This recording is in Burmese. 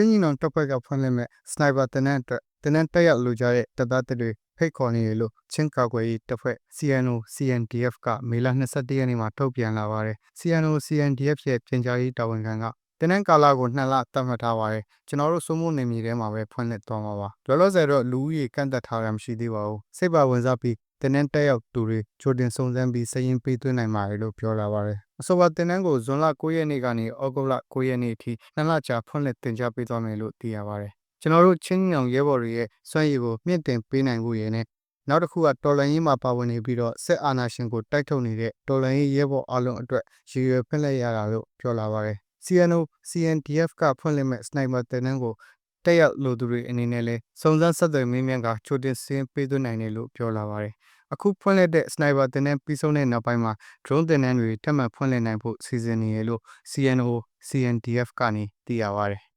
ချင်းညီနောင်တပ်ဖွဲ့ကဖွင့်လှစ်မဲ့စနိုက်ပါတင်နန်းအတွက်တင်နန်းတက်ရောက်လူကြတဲ့တပ်သားတွေဖိတ်ခေါ်နေတယ်လို့ချင်းကာကွယ်ရေးတပ်ဖွဲ့ CNO CNDF ကမေလ22ရက်နေ့မှာထုတ်ပြန်လာပါတယ် CNO CNDF ရဲ့ပြင်ကြားရေးတာဝန်ခံက တင်နန်းကာလာကို2လသတ်မှတ်ထားပါတယ်ကျွန်တော်တို့စိုးမိုးနေမြေထဲမှာပဲဖွင့်လှစ်သွားမှာပါလောလောဆယ်တော့လူဦးရေကန့်သက်ထားတာမရှိသေးပါဘူးစိတ်ပါဝင်စားပြီးတင်နန်းတက်ရောက်သူတွေချိုတင်စုံစမ်းပြီးစရင်ပေးသွင်းနိုင်ပါတယ်လို့ပြောလာပါတယ်အဆိုပါတင်နန်းကိုဇွန်လ9ရက်နေ့ကနေဩဂုတ်လ9ရက်နေ့အထိနှစ်လကြာဖွင့်လှစ်တင်ကြားပေးသွားမယ်လို့သိရပါတယ်ကျွန်တော်တို့ချင်းညောင်ရဲဘော်တွေရဲ့စွမ်းရည်ကိုမြင့်တင်ပေးနိုင်ဖို့ရည်နဲ့နောက်တစ်ခုကတော်လန်ရေးမှာပါဝင်နေပြီးတော့စစ်အာဏာရှင်ကိုတိုက်ထုတ်နေတဲ့တော်လန်ရေးရဲဘော်အလုံးအတွက်ရည်ရွယ်ဖွင့်လှစ်ရတာလို့ပြောလာပါတယ် CNO CNDF ကဖွင့်လှစ်မဲ့စနိုက်ပါတင်နန်းကိုတက်ရောက်လိုသူတွေအနေနဲ့လဲစုံစမ်းဆက်သွယ်မင်းမြန်ကချိုတင်စင်းပေးသွင်းနိုင်တယ်လို့ပြောလာပါတယ်အခုဖွင့်လှစ်တဲ့စနိုက်ပါတင်နန်းပြီးဆုံးတဲ့နောက်ပိုင်းမှာ drone တင်နန်းတွေထပ်မံဖွင့်လှစ်နိုင်ဖို့စီစဉ်နေရလို့ CNO CNDF ကနေသိရပါတယ်